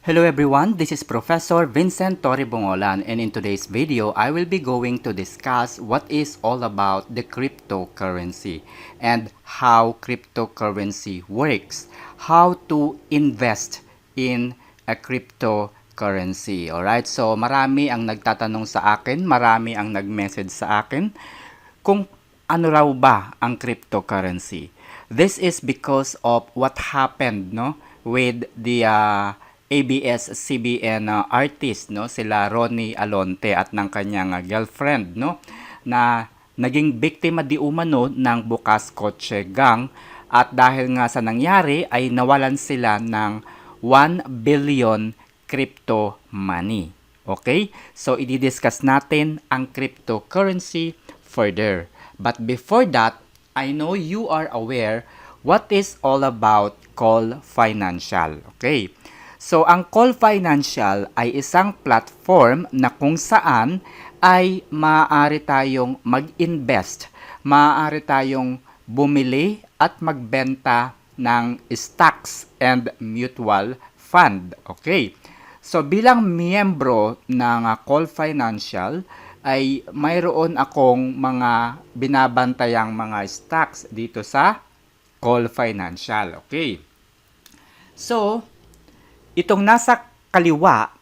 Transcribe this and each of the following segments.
Hello everyone, this is Professor Vincent Torre Bongolan and in today's video, I will be going to discuss what is all about the cryptocurrency and how cryptocurrency works, how to invest in a cryptocurrency. Alright, so marami ang nagtatanong sa akin, marami ang nag-message sa akin kung ano raw ba ang cryptocurrency. This is because of what happened no with the uh, ABS-CBN uh, artist no sila Ronnie Alonte at ng kanyang uh, girlfriend no na naging biktima di umano ng Bukas Kotse Gang at dahil nga sa nangyari ay nawalan sila ng 1 billion crypto money. Okay? So i-discuss natin ang cryptocurrency further. But before that, I know you are aware what is all about Call Financial. Okay? So, ang Call Financial ay isang platform na kung saan ay maaari tayong mag-invest, maaari tayong bumili at magbenta ng stocks and mutual fund. Okay? So, bilang miyembro ng uh, Call Financial, ay mayroon akong mga binabantayang mga stocks dito sa Call Financial. Okay? So, itong nasa kaliwa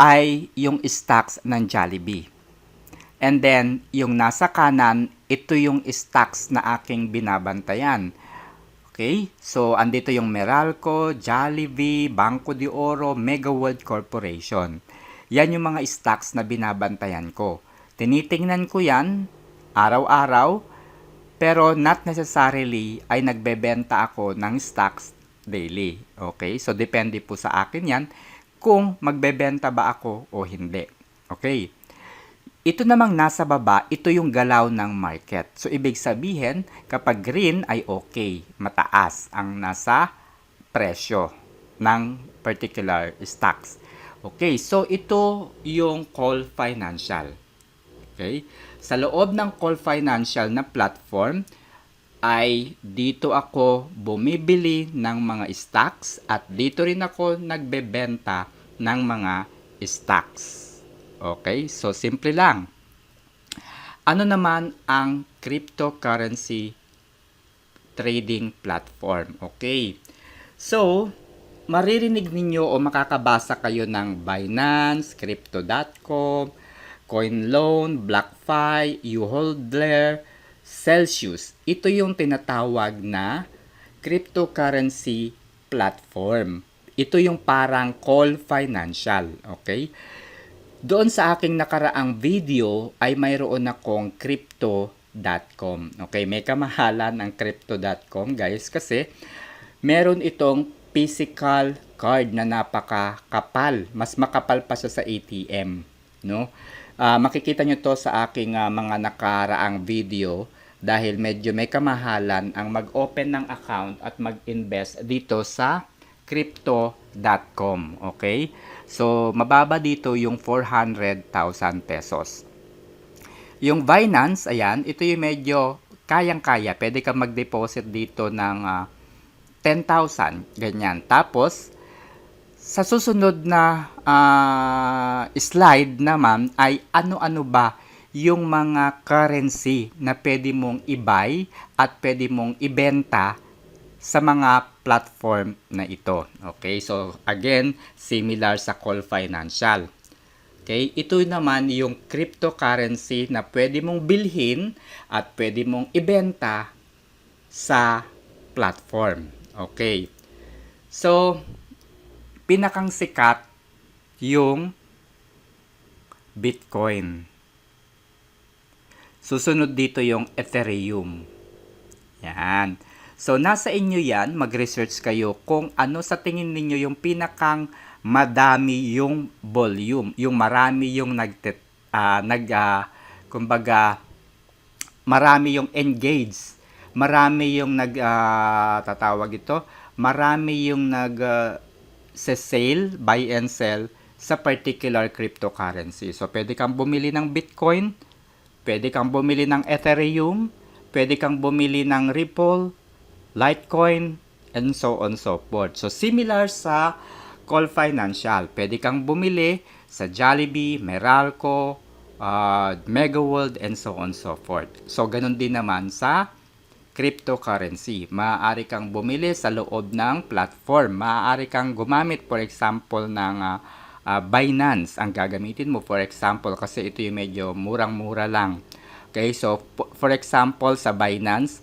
ay yung stocks ng Jollibee. And then, yung nasa kanan, ito yung stocks na aking binabantayan. Okay? So, andito yung Meralco, Jollibee, Banco de Oro, Mega World Corporation. Yan yung mga stocks na binabantayan ko. Tinitingnan ko yan araw-araw, pero not necessarily ay nagbebenta ako ng stocks daily. Okay? So, depende po sa akin yan kung magbebenta ba ako o hindi. Okay? Ito namang nasa baba, ito yung galaw ng market. So, ibig sabihin, kapag green ay okay, mataas ang nasa presyo ng particular stocks. Okay, so ito yung Call Financial. Okay? Sa loob ng Call Financial na platform, ay dito ako bumibili ng mga stocks at dito rin ako nagbebenta ng mga stocks. Okay? So, simple lang. Ano naman ang cryptocurrency trading platform? Okay. So, maririnig ninyo o makakabasa kayo ng Binance, Crypto.com, CoinLoan, BlockFi, uHoldler, Celsius. Ito yung tinatawag na cryptocurrency platform. Ito yung parang call financial, okay? Doon sa aking nakaraang video ay mayroon akong crypto.com. Okay, may kamahalan ang crypto.com guys kasi meron itong physical card na napakakapal. Mas makapal pa siya sa ATM, no? Uh, makikita nyo to sa aking uh, mga nakaraang video dahil medyo may kamahalan ang mag-open ng account at mag-invest dito sa crypto.com. Okay? So, mababa dito yung 400,000 pesos. Yung Binance, ayan, ito yung medyo kayang-kaya. Pwede ka mag-deposit dito ng uh, 10,000, ganyan. Tapos, sa susunod na uh, slide naman ay ano-ano ba yung mga currency na pwede mong i-buy at pwede mong ibenta sa mga platform na ito. Okay, so again, similar sa Call Financial. Okay, ito naman yung cryptocurrency na pwede mong bilhin at pwede mong ibenta sa platform. Okay. So, pinakang sikat yung Bitcoin. Susunod dito yung Ethereum. Yan. So, nasa inyo yan, mag-research kayo kung ano sa tingin ninyo yung pinakang madami yung volume, yung marami yung nag, uh, nag uh, kumbaga, marami yung engage, marami yung nag, uh, tatawag ito, marami yung nag, uh, sa sale, buy and sell sa particular cryptocurrency. So, pwede kang bumili ng Bitcoin, pwede kang bumili ng Ethereum, pwede kang bumili ng Ripple, Litecoin, and so on so forth. So, similar sa call financial. Pwede kang bumili sa Jollibee, Meralco, uh, Mega World, and so on so forth. So, ganun din naman sa cryptocurrency. Maaari kang bumili sa loob ng platform. Maaari kang gumamit, for example, ng uh, uh, Binance. Ang gagamitin mo, for example, kasi ito yung medyo murang-mura lang. Okay, so for example, sa Binance,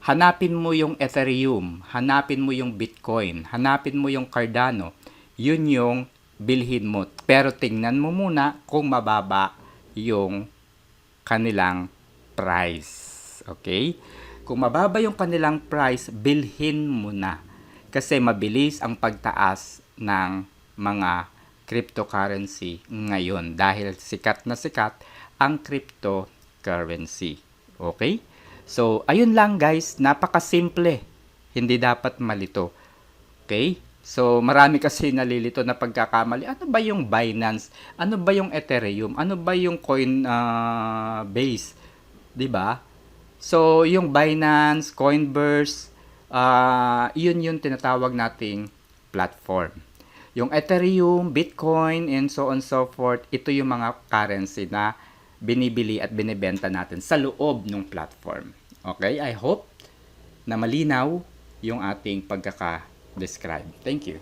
hanapin mo yung Ethereum, hanapin mo yung Bitcoin, hanapin mo yung Cardano. Yun yung bilhin mo. Pero tingnan mo muna kung mababa yung kanilang price. Okay? Kung mababa yung kanilang price, bilhin mo na. Kasi mabilis ang pagtaas ng mga cryptocurrency ngayon dahil sikat na sikat ang cryptocurrency. Okay? So, ayun lang guys, napakasimple. Hindi dapat malito. Okay? So, marami kasi nalilito na pagkakamali. Ano ba yung Binance? Ano ba yung Ethereum? Ano ba yung coin ah, base? 'Di ba? So, yung Binance, Coinverse, ah, yun yung tinatawag nating platform. Yung Ethereum, Bitcoin, and so on so forth, ito yung mga currency na binibili at binibenta natin sa loob ng platform. Okay? I hope na malinaw yung ating pagkaka-describe. Thank you.